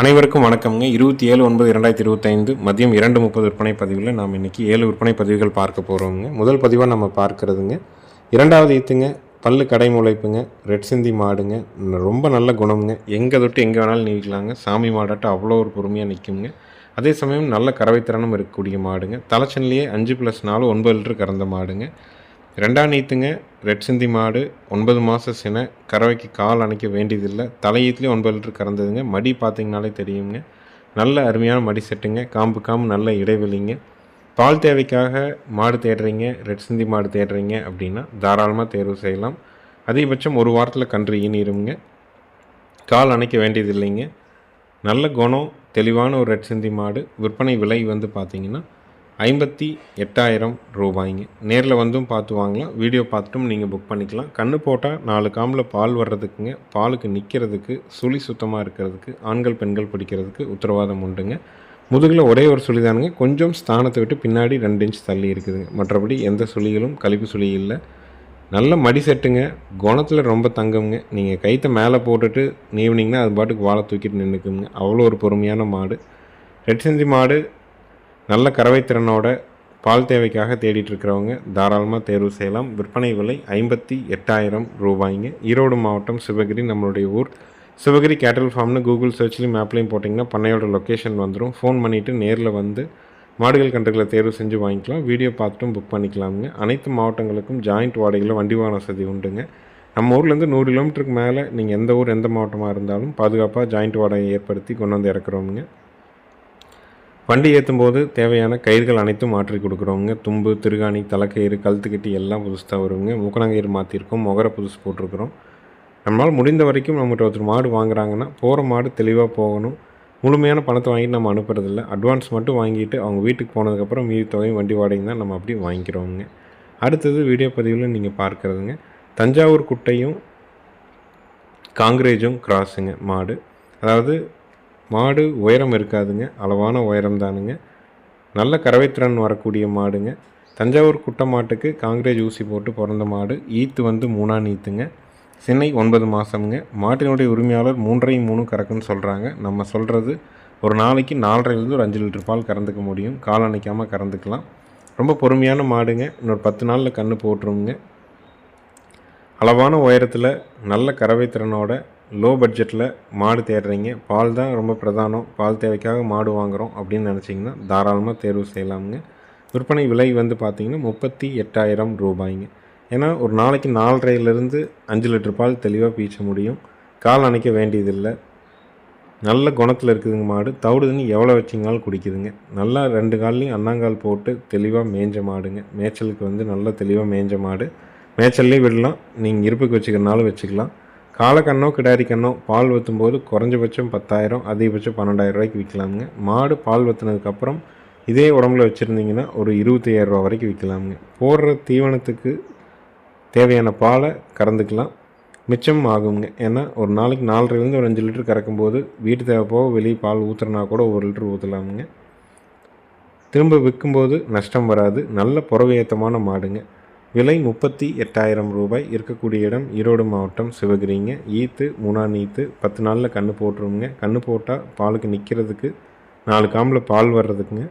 அனைவருக்கும் வணக்கம்ங்க. இருபத்தி ஏழு ஒன்பது இரண்டாயிரத்தி இருபத்தைந்து மதியம் இரண்டு முப்பது விற்பனை பதிவில் நாம் இன்றைக்கி ஏழு விற்பனை பதிவுகள் பார்க்க போகிறோங்க முதல் பதிவாக நம்ம பார்க்குறதுங்க. இரண்டாவது ஈத்துங்க பல்லு கடை முளைப்புங்க ரெட் சிந்தி மாடுங்க. ரொம்ப நல்ல குணம்ங்க. எங்கே தொட்டு எங்கே வேணாலும் நீக்கலாங்க சாமி மாடாட்டம் அவ்வளோ ஒரு பொறுமையாக நிற்குங்க அதே சமயம் நல்ல கறவைத்திறனும் இருக்கக்கூடிய மாடுங்க. தலைச்சன்லேயே அஞ்சு ப்ளஸ் நாலு ஒன்பது லிட்டர் கறந்த மாடுங்க. ரெண்டாம் நீத்துங்க ரெட் சிந்தி மாடு ஒன்பது மாதம் சினை கறவைக்கு கால் அணைக்க வேண்டியதில்லை. தலையீத்துலேயும் ஒன்பது லிட்டர் கறந்ததுங்க. மடி பார்த்தீங்கனாலே தெரியுங்க. நல்ல அருமையான மடி செட்டுங்க. காம்பு காம்பு நல்ல இடைவெளிங்க. பால் தேவைக்காக மாடு தேடுறீங்க ரெட் சிந்தி மாடு தேடுறீங்க அப்படின்னா தாராளமாக தேர்வு செய்யலாம். அதிகபட்சம் ஒரு வாரத்தில் கன்று ஈனிருங்க. கால் அணைக்க வேண்டியதில்லைங்க. நல்ல குணம் தெளிவான ஒரு ரெட் சிந்தி மாடு. விற்பனை விலை வந்து பார்த்திங்கன்னா ஐம்பத்தி எட்டாயிரம் ரூபாய்ங்க. நேரில் வந்தும் பார்த்து வாங்கலாம். வீடியோ பார்த்துட்டும் நீங்கள் புக் பண்ணிக்கலாம். கண்ணு போட்டால் நாலு காம்பில் பால் வர்றதுக்குங்க. பாலுக்கு நிற்கிறதுக்கு சுழி சுத்தமாக இருக்கிறதுக்கு ஆண்கள் பெண்கள் பிடிக்கிறதுக்கு உத்தரவாதம் உண்டுங்க. முதுகில் ஒரே ஒரு சுழி தானுங்க கொஞ்சம் ஸ்தானத்தை விட்டு பின்னாடி ரெண்டு இன்ச் தள்ளி இருக்குதுங்க. மற்றபடி எந்த சுழிகளும் கழிப்பு சுழி இல்லை. நல்ல மடி செட்டுங்க. குணத்தில் ரொம்ப தங்கம்ங்க. நீங்கள் கைத்தை மேலே போட்டுட்டு நீவினிங்கன்னா அது பாட்டுக்கு வாழை தூக்கிட்டு நின்றுக்குங்க அவ்வளோ ஒரு பொறுமையான மாடு. ரெட் செஞ்சி மாடு நல்ல கறவைத்திறனோட பால் தேவைக்காக தேடிட்டு இருக்கிறவங்க தாராளமாக தேர்வு செய்யலாம். விற்பனை விலை ஐம்பத்தி எட்டாயிரம் ரூபாய்ங்க. ஈரோடு மாவட்டம் சிவகிரி நம்மளுடைய ஊர். சிவகிரி கேட்டல் ஃபார்ம்னு கூகுள் சர்ச்லையும் மேப்லேயும் போட்டிங்கன்னா பண்ணையோட லொக்கேஷன் வந்துடும் ஃபோன் பண்ணிவிட்டு நேரில் வந்து மாடுகள் கன்றுகளை தேர்வு செஞ்சு வாங்கிக்கலாம். வீடியோ பார்த்துட்டும் புக் பண்ணிக்கலாமுங்க. அனைத்து மாவட்டங்களுக்கும் ஜாயிண்ட் வாடகையில் வண்டி வாகன வசதி உண்டுங்க. நம்ம ஊர்லேருந்து நூறு கிலோமீட்டருக்கு மேலே நீங்கள் எந்த ஊர் எந்த மாவட்டமாக இருந்தாலும் பாதுகாப்பாக ஜாயிண்ட் வாடகை ஏற்படுத்தி கொண்டு வந்து இறக்குறோமுங்க. வண்டி ஏற்றும் போது தேவையான கயிறுகள் அனைத்தும் மாற்றி கொடுக்குறோங்க தும்பு திருகாணி தலைக்கயிறு கழுத்துக்கட்டி எல்லாம் புதுசாக வருவோங்க மூக்கணாங்கயிறு மாற்றிருக்கோம் முகர புதுசு போட்டிருக்கிறோம். நம்மளால் முடிந்த வரைக்கும் நம்மகிட்ட ஒருத்தர் மாடு வாங்குறாங்கன்னா போகிற மாடு தெளிவாக போகணும். முழுமையான பணத்தை வாங்கிட்டு நம்ம அனுப்புறதில்ல. அட்வான்ஸ் மட்டும் வாங்கிட்டு அவங்க வீட்டுக்கு போனதுக்கப்புறம் மீதி தொகையும் வண்டி வாடகையும் தான் நம்ம அப்படி வாங்கிக்கிறோங்க அடுத்தது வீடியோ பதிவில் நீங்கள் பார்க்குறதுங்க. தஞ்சாவூர் குட்டையும் காங்கிரேஜும் கிராஸுங்க மாடு. அதாவது மாடு உயரம் இருக்காதுங்க அளவான உயரம் தானுங்க. நல்ல கறவைத்திறன் வரக்கூடிய மாடுங்க. தஞ்சாவூர் குட்டை மாட்டுக்கு காங்கிரேஜ் ஊசி போட்டு பிறந்த மாடு ஈத்து வந்து மூணா நீத்துங்க. சென்னை ஒன்பது மாதமுங்க மாட்டினுடைய உரிமையாளர் மூன்றையும் மூணு கறக்குன்னு சொல்கிறாங்க நம்ம சொல்கிறது ஒரு நாளைக்கு நாலரைலேருந்து ஒரு அஞ்சு லிட்டர் பால் கறந்துக்க முடியும். கால் அணைக்காமல் கறந்துக்கலாம். ரொம்ப பொறுமையான மாடுங்க. இன்னொரு பத்து நாளில் கன்று போட்டுருங்க. அளவான உயரத்தில் நல்ல கறவை திறனோட லோ பட்ஜெட்டில் மாடு தேடுறீங்க. பால் தான் ரொம்ப பிரதானம். பால் தேவைக்காக மாடு வாங்குகிறோம் அப்படின்னு நினச்சிங்கன்னா தாராளமாக தேர்வு செய்யலாமுங்க. விற்பனை விலை வந்து பார்த்திங்கன்னா முப்பத்தி எட்டாயிரம் ரூபாய்ங்க. ஏன்னா ஒரு நாளைக்கு நாலரைலேருந்து அஞ்சு லிட்டர் பால் தெளிவாக பீச்ச முடியும். கால் அணைக்க வேண்டியதில்லை. நல்ல குணத்தில் இருக்குதுங்க மாடு. தவிடு தண்ணி எவ்வளோ வச்சிங்கனாலும் குடிக்குதுங்க. நல்லா ரெண்டு கால்லையும் அண்ணாங்கால் போட்டு தெளிவாக மேய்ஞ்ச மாடுங்க. மேய்ச்சலுக்கு வந்து நல்லா தெளிவாக மேய்ஞ்ச மாடு. மேய்ச்சல்லையும் விடலாம். நீங்கள் இருப்புக்கு வச்சுக்கிறனாலும் வச்சுக்கலாம். காலக்கண்ணோ கிடாரி கண்ணோ பால் வற்றும்போது குறைஞ்சபட்சம் பத்தாயிரம் அதிகபட்சம் பன்னெண்டாயிரம் ரூபாய்க்கு விற்கலாமுங்க. மாடு பால் வற்றுனதுக்கப்புறம் இதே உடம்புல வச்சுருந்தீங்கன்னா ஒரு இருபத்தையாயிரம் ரூபா வரைக்கும் விற்கலாமுங்க. போடுற தீவனத்துக்கு தேவையான பாலை கறந்துக்கலாம். மிச்சம் ஆகுங்க. ஏன்னா ஒரு நாளைக்கு நாலரைலேருந்து ஒரு அஞ்சு லிட்டர் கறக்கும்போது வீட்டு தேவை போக வெளியே பால் ஊற்றுறனா கூட ஒரு லிட்டர் ஊற்றலாமுங்க திரும்ப விற்கும்போது நஷ்டம் வராது. நல்ல புறவையத்தமான மாடுங்க. விலை முப்பத்தி எட்டாயிரம் ரூபாய். இருக்கக்கூடிய இடம் ஈரோடு மாவட்டம் சிவகிரிங்க. ஈத்து மூணா நீத்து பத்து நாளில் கன்று போட்டுருங்க. கன்று போட்டால் பாலுக்கு நிற்கிறதுக்கு நாலு காம்பில் பால் வர்றதுக்குங்க.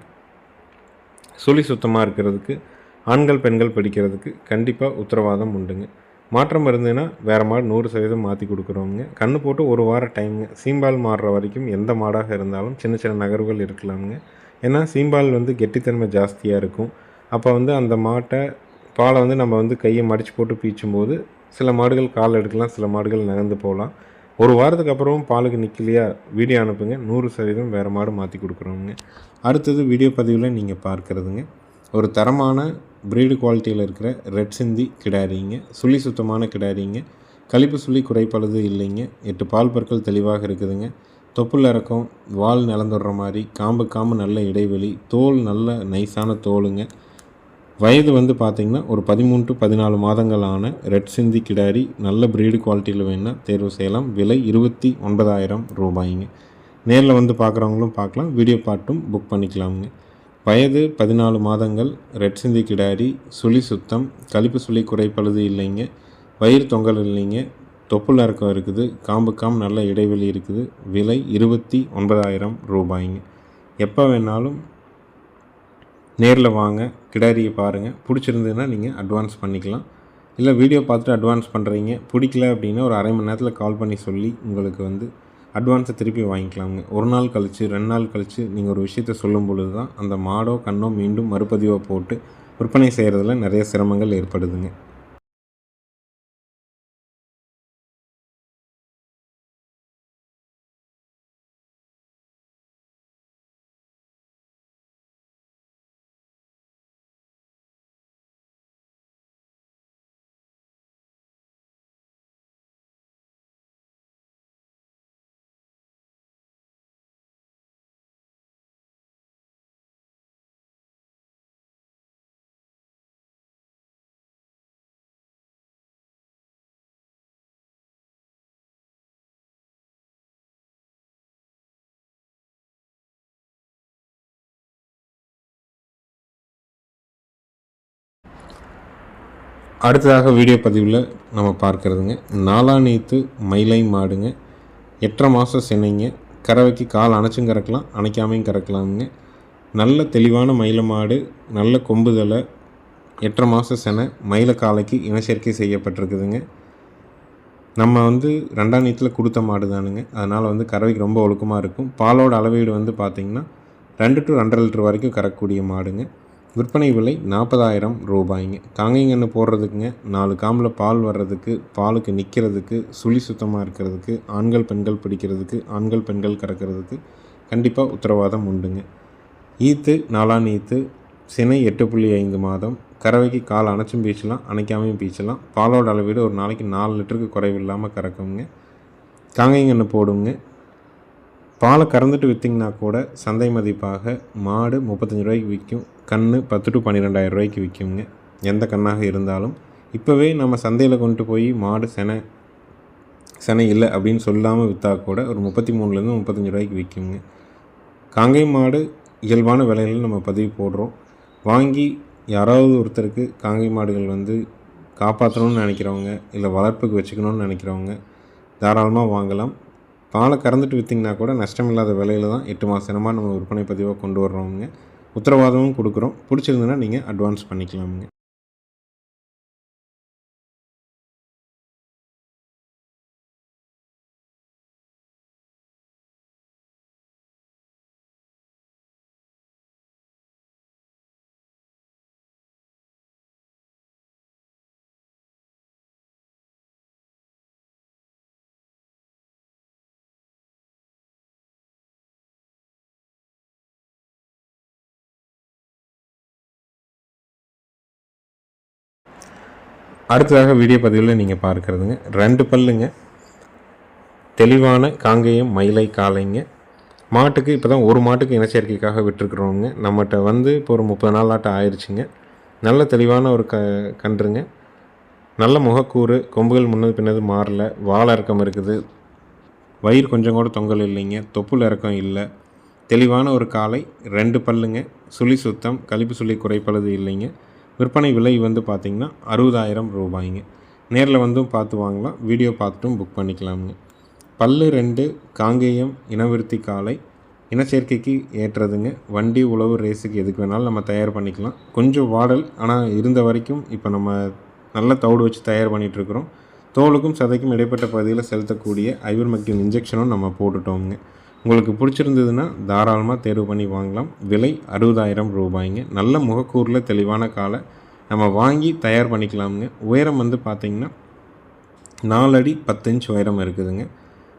சுழி சுத்தமாக இருக்கிறதுக்கு ஆண்கள் பெண்கள் பிடிக்கிறதுக்கு கண்டிப்பாக உத்தரவாதம் உண்டுங்க. மாற்றம் இருந்ததுன்னா வேறு மாடு நூறு சதவீதம் மாற்றி கொடுக்குறோங்க கன்று போட்டு ஒரு வாரம் டைமுங்க. சீம்பால் மாறுற வரைக்கும் எந்த மாடாக இருந்தாலும் சின்ன சின்ன நகர்வுகள் இருக்கலாமுங்க. ஏன்னா சீம்பால் வந்து கெட்டித்தன்மை ஜாஸ்தியாக இருக்கும். அப்போ வந்து அந்த மாட்டை பாலை வந்து நம்ம வந்து கையை மடித்து போட்டு பீச்சும்போது சில மாடுகள் கால் எடுக்கலாம் சில மாடுகள் நகர்ந்து போகலாம். ஒரு வாரத்துக்கு அப்புறம் பாலுக்கு நிற்கலையா வீடியோ அனுப்புங்க. நூறு சதவீதம் வேறு மாடு மாற்றி கொடுக்குறோங்க அடுத்தது வீடியோ பதிவில் நீங்கள் பார்க்குறதுங்க. ஒரு தரமான பிரீடு குவாலிட்டியில் இருக்கிற ரெட் சிந்தி கிடாரிங்க. சுழி சுத்தமான கிடாரிங்க. கழிப்பு சுழி குறைப்பழுது இல்லைங்க. எட்டு பால் பற்கள் தெளிவாக இருக்குதுங்க. தொப்புள் இறக்கம் வால் நிலந்துடுற மாதிரி காம்பு காம்பு நல்ல இடைவெளி தோல் நல்ல நைஸான தோலுங்க. வயது வந்து பார்த்திங்கன்னா ஒரு பதிமூணு டு பதினாலு மாதங்களான ரெட் சிந்தி கிடாரி நல்ல ப்ரீடு குவாலிட்டியில் வேணால் தேர்வு செய்யலாம். விலை இருபத்தி ஒன்பதாயிரம் ரூபாய்ங்க. நேரில் வந்து பார்க்குறவங்களும் பார்க்கலாம் வீடியோ பாட்டும் புக் பண்ணிக்கலாமுங்க. வயது பதினாலு மாதங்கள் ரெட் சிந்தி கிடாரி சுழி சுத்தம் கழிப்பு சுழி குறைப்பழுது இல்லைங்க. வயிறு தொங்கல் இல்லைங்க. தொப்புள் இறக்கம் இருக்குது. காம்பு காம்பு நல்ல இடைவெளி இருக்குது. விலை இருபத்தி ஒன்பதாயிரம் ரூபாய்ங்க. எப்போ வேணாலும் நேரில் வாங்க கிடாரியை பாருங்கள் பிடிச்சிருந்ததுன்னா நீங்கள் அட்வான்ஸ் பண்ணிக்கலாம். இல்லை வீடியோ பார்த்துட்டு அட்வான்ஸ் பண்ணுறீங்க பிடிக்கல அப்படின்னா ஒரு அரை மணி நேரத்தில் கால் பண்ணி சொல்லி உங்களுக்கு வந்து அட்வான்ஸை திருப்பி வாங்கிக்கலாங்க ஒரு நாள் கழித்து ரெண்டு நாள் கழித்து நீங்கள் ஒரு விஷயத்த சொல்லும் பொழுது தான் அந்த மாடோ கண்ணோ மீண்டும் மறுபதிவோ போட்டு விற்பனை செய்கிறதுல நிறைய சிரமங்கள் ஏற்படுதுங்க. அடுத்ததாக வீடியோ பதிவில் நம்ம பார்க்குறதுங்க. நாலாநீத்து மயிலை மாடுங்க. எட்டரை மாதம் சென்னைங்க. கறவைக்கு கால் அணைச்சும் கறக்கலாம் அணைக்காமையும் கறக்கலாமுங்க. நல்ல தெளிவான மயில மாடு நல்ல கொம்புதலை எட்டரை மாதம் செனை மயில காலைக்கு இனச்சேர்க்கை செய்யப்பட்டிருக்குதுங்க. நம்ம வந்து ரெண்டாம் நீத்தில் கொடுத்த மாடு தானுங்க. அதனால் வந்து கறவைக்கு ரொம்ப ஒழுக்கமாக இருக்கும். பாலோட அளவீடு வந்து பார்த்திங்கன்னா ரெண்டு டு ரெண்டரை லிட்டர் வரைக்கும் கறக்கக்கூடிய மாடுங்க. விற்பனை விலை நாற்பதாயிரம் ரூபாய்ங்க. காங்கைங்கன்னு போடுறதுக்குங்க நாலு காம்பில் பால் வர்றதுக்கு பாலுக்கு நிற்கிறதுக்கு சுழி சுத்தமாக இருக்கிறதுக்கு ஆண்கள் பெண்கள் பிடிக்கிறதுக்கு ஆண்கள் பெண்கள் கறக்கிறதுக்கு கண்டிப்பாக உத்தரவாதம் உண்டுங்க. ஈத்து நாலாம் ஈத்து சினை எட்டு புள்ளி ஐந்து மாதம் கறவைக்கு கால் அணைச்சும் பீச்சலாம் அணைக்காமையும் பீச்சலாம் பாலோட அளவீடு ஒரு நாளைக்கு நாலு லிட்டருக்கு குறைவில்லாமல் கறக்குங்க. காங்கைங்கன்னு போடுங்க பாலை கறந்துட்டு விற்றிங்கன்னா கூட சந்தை மதிப்பாக மாடு முப்பத்தஞ்சு ரூபாய்க்கு விற்கும் கண் பத்து டு பன்னிரெண்டாயிரம் ரூபாய்க்கு விற்குங்க. எந்த கண்ணாக இருந்தாலும் இப்போவே நம்ம சந்தையில் கொண்டு போய் மாடு செனை செனை இல்லை அப்படின்னு சொல்லாமல் விற்றா கூட ஒரு முப்பத்தி மூணுலேருந்து முப்பத்தஞ்சு ரூபாய்க்கு விற்குங்க. காங்கை மாடு இயல்பான விலையில் நம்ம பதிவு போடுறோம். வாங்கி யாராவது ஒருத்தருக்கு காங்கை மாடுகள் வந்து காப்பாற்றணும்னு நினைக்கிறவங்க இல்லை வளர்ப்புக்கு வச்சுக்கணும்னு நினைக்கிறவங்க தாராளமாக வாங்கலாம். பாலை கறந்துட்டு விற்றிங்கன்னா கூட நஷ்டமில்லாத விலையில் தான் எட்டு மாத நம்ம விற்பனை பதிவாக கொண்டு வர்றோமுங்க. உத்தரவாதமும் கொடுக்குறோம். பிடிச்சிருந்துன்னா நீங்கள் அட்வான்ஸ் பண்ணிக்கலாமுங்க. அடுத்ததாக வீடியோ பதிவில் நீங்கள் பார்க்குறதுங்க. ரெண்டு பல்லுங்க. தெளிவான காங்கேயம் மயிலை காளைங்க. மாட்டுக்கு இப்போ தான் ஒரு மாட்டுக்கு இனச்சேர்க்கைக்காக விட்டுருக்குறோங்க நம்மகிட்ட வந்து இப்போ ஒரு முப்பது நாள் ஆட்டம் ஆயிடுச்சுங்க நல்ல தெளிவான ஒரு க கன்றுங்க. நல்ல முகக்கூறு கொம்புகள் முன்னது பின்னது மாறல. வாழை இறக்கம் இருக்குது. வயிறு கொஞ்சம் கூட தொங்கல் இல்லைங்க. தொப்புள் இறக்கம் இல்லை. தெளிவான ஒரு காலை ரெண்டு பல்லுங்க. சுழி சுத்தம் கழிப்பு சுழி குறைப்பழுது இல்லைங்க. விற்பனை விலை வந்து பார்த்திங்கன்னா அறுபதாயிரம் ரூபாய்ங்க. நேரில் வந்தும் பார்த்து வாங்கலாம். வீடியோ பார்த்துட்டும் புக் பண்ணிக்கலாமுங்க. பல்லு ரெண்டு காங்கேயம் இனவிருத்தி காலை இனச்சேர்க்கைக்கு ஏற்றுறதுங்க வண்டி உழவு ரேஸுக்கு எதுக்கு வேணாலும் நம்ம தயார் பண்ணிக்கலாம். கொஞ்சம் வாடல் ஆனால் இருந்த வரைக்கும் இப்போ நம்ம நல்ல தவிடு வச்சு தயார் பண்ணிகிட்ருக்குறோம் தோலுக்கும் சதைக்கும் இடைப்பட்ட பகுதியில் செலுத்தக்கூடிய ஐவர்மக்டின் இன்ஜெக்ஷனும் நம்ம போட்டுட்டோங்க உங்களுக்கு பிடிச்சிருந்ததுன்னா தாராளமாக தேர்வு பண்ணி வாங்கலாம். விலை அறுபதாயிரம் ரூபாய்ங்க. நல்ல முகக்கூரில் தெளிவான காலை நம்ம வாங்கி தயார் பண்ணிக்கலாமுங்க. உயரம் வந்து பார்த்திங்கன்னா நாலு அடி பத்து இன்ச் உயரம் இருக்குதுங்க.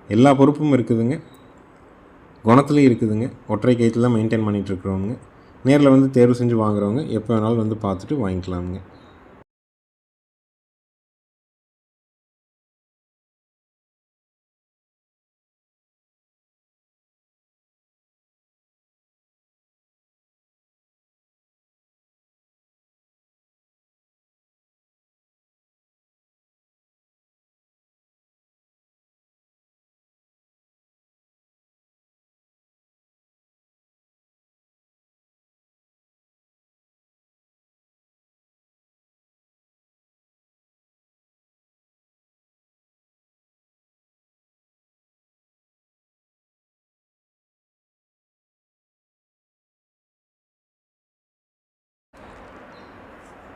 எல்லா பொறுப்பும் இருக்குதுங்க. குணத்துலேயும் இருக்குதுங்க. ஒற்றை கைத்தில் தான் மெயின்டைன் பண்ணிகிட்ருக்குறவங்க நேரில் வந்து தேர்வு செஞ்சு வாங்குறவங்க எப்போ வேணாலும் வந்து பார்த்துட்டு வாங்கிக்கலாமுங்க.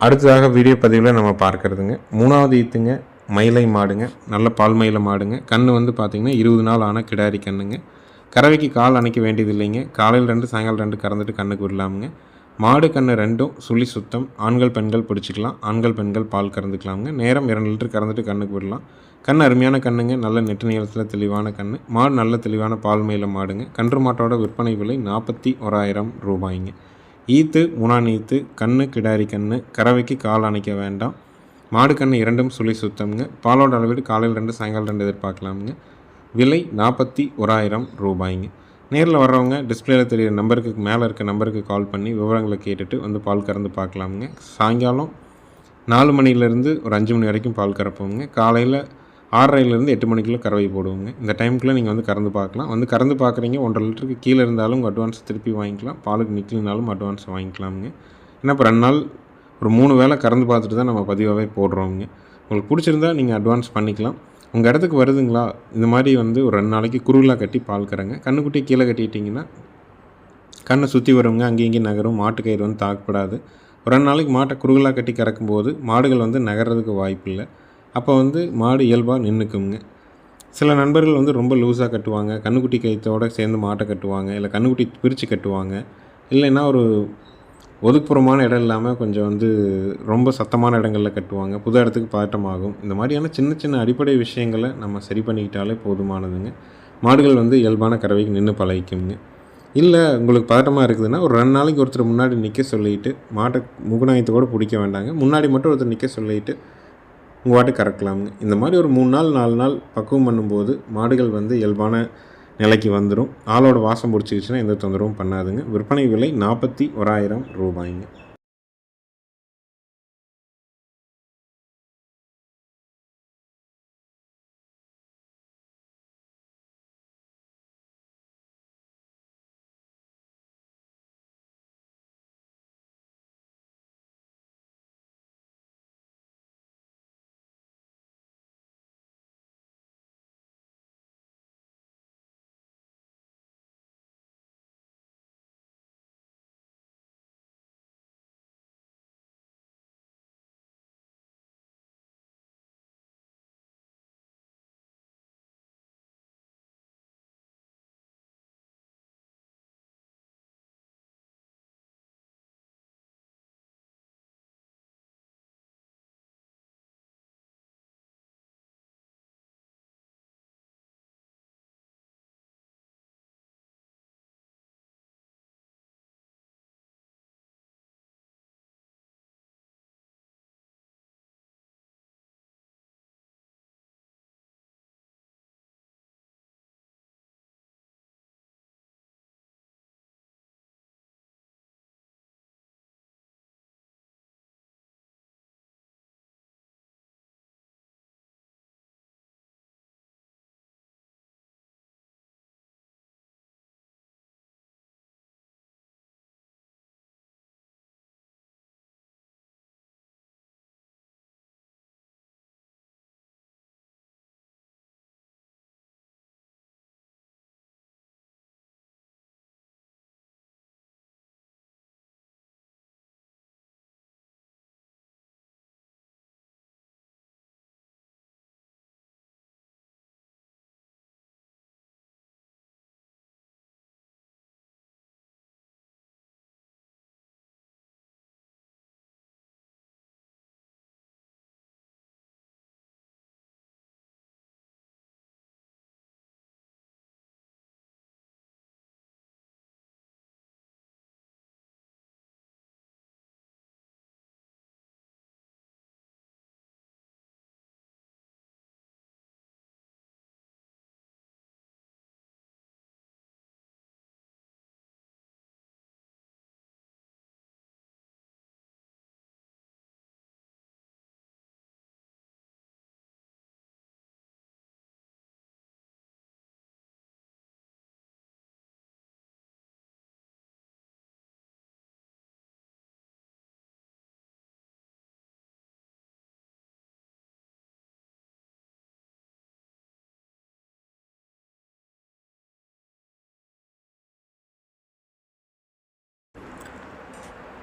அடுத்ததாக வீடியோ பதிவில் நம்ம பார்க்குறதுங்க. மூணாவது ஈத்துங்க மயிலை மாடுங்க. நல்ல பால் மயில மாடுங்க. கன்று வந்து பார்த்திங்கன்னா இருபது நாள் ஆன கிடாரி கண்ணுங்க. கறவைக்கு கால் அணைக்க வேண்டியது இல்லைங்க காலையில் ரெண்டு சாயங்காலம் ரெண்டு கறந்துட்டு கண்ணுக்கு விடலாமுங்க. மாடு கன்று ரெண்டும் சுழி சுத்தம். ஆண்கள் பெண்கள் பிடிச்சிக்கலாம். ஆண்கள் பெண்கள் பால் கறந்துக்கலாமுங்க. நேரம் இரண்டு லிட்டர் கறந்துட்டு கண்ணுக்கு விடலாம். கண் அருமையான கண்ணுங்க. நல்ல நெட்டு நீளத்தில் தெளிவான கண் மாடு நல்ல தெளிவான பால் மயில மாடுங்க. கன்று மாட்டோட விற்பனை விலை நாற்பத்தி ஓராயிரம் ரூபாய்ங்க. ஈத்து முனான் ஈத்து கண்ணு கிடாரி கண்ணு கறவைக்கு கால் அணைக்க வேண்டாம். மாடு கண்ணு இரண்டும் சுழி சுத்தம்ங்க. பாலோட அளவீடு காலையில் ரெண்டு சாயங்காலம் ரெண்டு எதிர்பார்க்கலாமுங்க. விலை நாற்பத்தி ஓராயிரம் ரூபாய்ங்க. நேரில் வர்றவங்க டிஸ்பிளேல தெரியிற நம்பருக்கு மேலே இருக்க நம்பருக்கு கால் பண்ணி விவரங்களை கேட்டுட்டு வந்து பால் கறந்து பார்க்கலாமுங்க. சாயங்காலம் நாலு மணிலேருந்து ஒரு அஞ்சு மணி வரைக்கும் பால் கறப்போங்க காலையில் ஆறரைலேருந்து எட்டு மணிக்குள்ளே கறவை போடுவோங்க. இந்த டைமுக்குள்ளே நீங்கள் வந்து கறந்து பார்க்கலாம். வந்து கறந்து பார்க்குறீங்க ஒன்றரை லிட்டருக்கு கீழே இருந்தாலும் உங்கள் அட்வான்ஸ் திருப்பி வாங்கிக்கலாம். பாலுக்கு நிற்கலினாலும் அட்வான்ஸ் வாங்கிக்கலாமுங்க. ஏன்னா இப்போ ரெண்டு நாள் ஒரு மூணு வேளை கறந்து பார்த்துட்டு தான் நம்ம பதிவாகவே போடுறோங்க உங்களுக்கு பிடிச்சிருந்தா நீங்கள் அட்வான்ஸ் பண்ணிக்கலாம். உங்கள் இடத்துக்கு வருதுங்களா? இந்த மாதிரி வந்து ஒரு ரெண்டு நாளைக்கு குருவிலாக கட்டி பால் கறங்க. கண்ணுக்குட்டி கீழே கட்டிட்டிங்கன்னா கண்ணை சுற்றி வருவங்க அங்கேயும் இங்கேயும் நகரும். மாட்டு கயிறு வந்து தாக்கப்படாது. ஒரு ரெண்டு நாளைக்கு மாட்டை குறுகலாக கட்டி கறக்கும்போது மாடுகள் வந்து நகர்றதுக்கு வாய்ப்பு இல்லை அப்போ வந்து மாடு இயல்பாக நின்றுக்குங்க சில நண்பர்கள் வந்து ரொம்ப லூஸாக கட்டுவாங்க. கண்ணுக்குட்டி கயிற்றோட சேர்ந்து மாட்டை கட்டுவாங்க. இல்லை கண்ணுக்குட்டி பிரித்து கட்டுவாங்க. இல்லைன்னா ஒரு ஒதுக்குப்புறமான இடம் இல்லாமல் கொஞ்சம் வந்து ரொம்ப சத்தமான இடங்களில் கட்டுவாங்க. புது இடத்துக்கு பதட்டமாகும். இந்த மாதிரியான சின்ன சின்ன அடிப்படை விஷயங்களை நம்ம சரி பண்ணிக்கிட்டாலே போதுமானதுங்க. மாடுகள் வந்து இயல்பான கறவைக்கு நின்று பழகிக்குங்க. இல்லை உங்களுக்கு பதட்டமாக இருக்குதுன்னா ஒரு ரெண்டு நாளைக்கு ஒருத்தர் முன்னாடி நிற்க சொல்லிட்டு மாட்டை முகநாயத்தை கூட பிடிக்க வேண்டாங்க. முன்னாடி மட்டும் ஒருத்தர் நிற்க சொல்லிட்டு உங்கள் வாட்டு கறக்கலாமுங்க. இந்த மாதிரி ஒரு மூணு நாள் நாலு நாள் பக்குவம் பண்ணும்போது மாடுகள் வந்து இயல்பான நிலைக்கு வந்துடும் ஆளோட வாசம் பிடிச்சிக்கிச்சுன்னா எந்த தொந்தரவும் பண்ணாதுங்க. விற்பனை விலை நாற்பத்தி ஓராயிரம் ரூபாய்ங்க.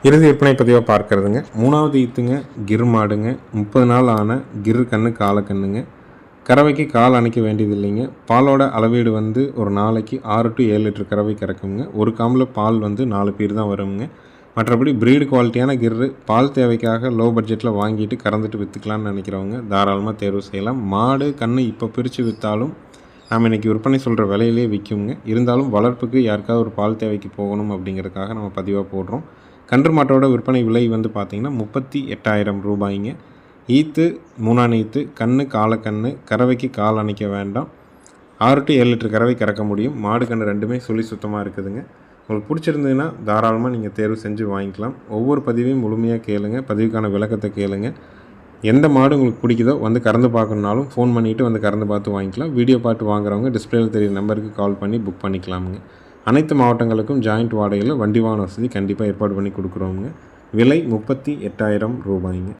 இறுதி விற்பனை பதிவாக பார்க்கறதுங்க. மூணாவது ஈத்துங்க கிர் மாடுங்க. முப்பது நாள் ஆன கிர் கண்ணு காலை கண்ணுங்க. கறவைக்கு கால் அணைக்க வேண்டியது இல்லைங்க பாலோட அளவீடு வந்து ஒரு நாளைக்கு ஆறு டு ஏழு லிட்டர் கறவை கறக்குங்க. ஒரு காம்பில் பால் வந்து நாலு பேர் தான் வருங்க. மற்றபடி ப்ரீடு குவாலிட்டியான கிர்ரு பால் தேவைக்காக லோ பட்ஜெட்டில் வாங்கிட்டு கறந்துட்டு விற்றுக்கலாம்னு நினைக்கிறவங்க தாராளமாக தேர்வு செய்யலாம். மாடு கன்று இப்போ பிரித்து விற்றாலும் நாம் இன்றைக்கி விற்பனை சொல்கிற விலையிலே விற்குங்க இருந்தாலும் வளர்ப்புக்கு யாருக்காவது ஒரு பால் தேவைக்கு போகணும் அப்படிங்கிறதுக்காக நம்ம பதிவாக போடுறோம். கன்று மாட்டோட விற்பனை விலை வந்து பார்த்திங்கன்னா முப்பத்தி எட்டாயிரம் ரூபாய்ங்க. ஈத்து மூணாம் ஈத்து கன்று காலக்கன்று கறவைக்கு கால் அணைக்க வேண்டாம். ஆறு டு ஏழு லிட்டர் கறவை கறக்க முடியும். மாடு கன்று ரெண்டுமே சொல்லி சுத்தமாக இருக்குதுங்க. உங்களுக்கு பிடிச்சிருந்ததுன்னா தாராளமாக நீங்கள் தேர்வு செஞ்சு வாங்கிக்கலாம். ஒவ்வொரு பதிவையும் முழுமையாக கேளுங்க. பதிவுக்கான விளக்கத்தை கேளுங்க. எந்த மாடு உங்களுக்கு பிடிக்குதோ வந்து கறந்து பார்க்கணுனாலும் ஃபோன் பண்ணிவிட்டு வந்து கறந்து பார்த்து வாங்கிக்கலாம். வீடியோ பார்த்து வாங்குறவங்க டிஸ்பிளேயில் தெரிய நம்பருக்கு கால் பண்ணி புக் பண்ணிக்கலாமுங்க. அனைத்து மாவட்டங்களுக்கும் ஜாயிண்ட் வாடகையில் வண்டி வாகன வசதி கண்டிப்பாக ஏற்பாடு பண்ணி கொடுக்குறோமுங்க. விலை முப்பத்தி எட்டாயிரம் ரூபாய்ங்க.